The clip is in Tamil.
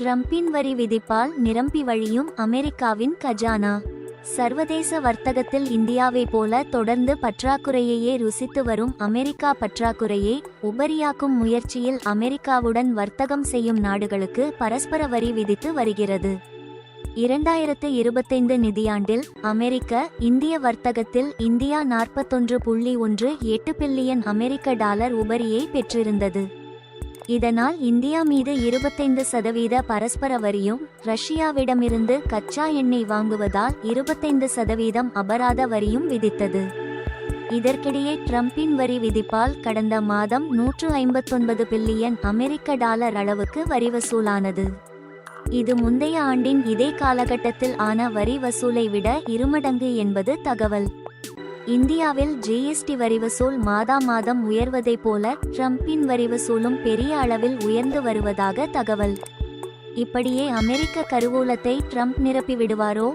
ட்ரம்பின் வரி விதிப்பால் நிரம்பி வழியும் அமெரிக்காவின் கஜானா. சர்வதேச வர்த்தகத்தில் இந்தியாவை போல தொடர்ந்து பற்றாக்குறையையே ருசித்து வரும் அமெரிக்கா பற்றாக்குறையை உபரியாக்கும் முயற்சியில் அமெரிக்காவுடன் வர்த்தகம் செய்யும் நாடுகளுக்கு பரஸ்பர வரி விதித்து வருகிறது. இரண்டாயிரத்து இருபத்தைந்து நிதியாண்டில் அமெரிக்க இந்திய வர்த்தகத்தில் இந்தியா நாற்பத்தொன்று புள்ளி ஒன்று எட்டு பில்லியன் அமெரிக்க டாலர் உபரியை பெற்றிருந்தது. இதனால் இந்தியா மீது இருபத்தைந்து சதவீத பரஸ்பர வரியும் ரஷ்யாவிடமிருந்து கச்சா எண்ணெய் வாங்குவதால் இருபத்தைந்து சதவீதம் அபராத வரியும் விதித்தது. இதற்கிடையே ட்ரம்பின் வரி விதிப்பால் கடந்த மாதம் நூற்று ஐம்பத்தொன்பது பில்லியன் அமெரிக்க டாலர் அளவுக்கு வரி வசூலானது. இது முந்தைய ஆண்டின் இதே காலகட்டத்தில் ஆன வரி வசூலை விட இருமடங்கு என்பது தகவல். இந்தியாவில் ஜிஎஸ்டி வரி வசூல் மாதா மாதம் உயர்வதைப் போல ட்ரம்பின் வரி வசூலும் பெரிய அளவில் உயர்ந்து வருவதாக தகவல். இப்படியே அமெரிக்க கருவூலத்தை ட்ரம்ப் நிரப்பி விடுவாரோ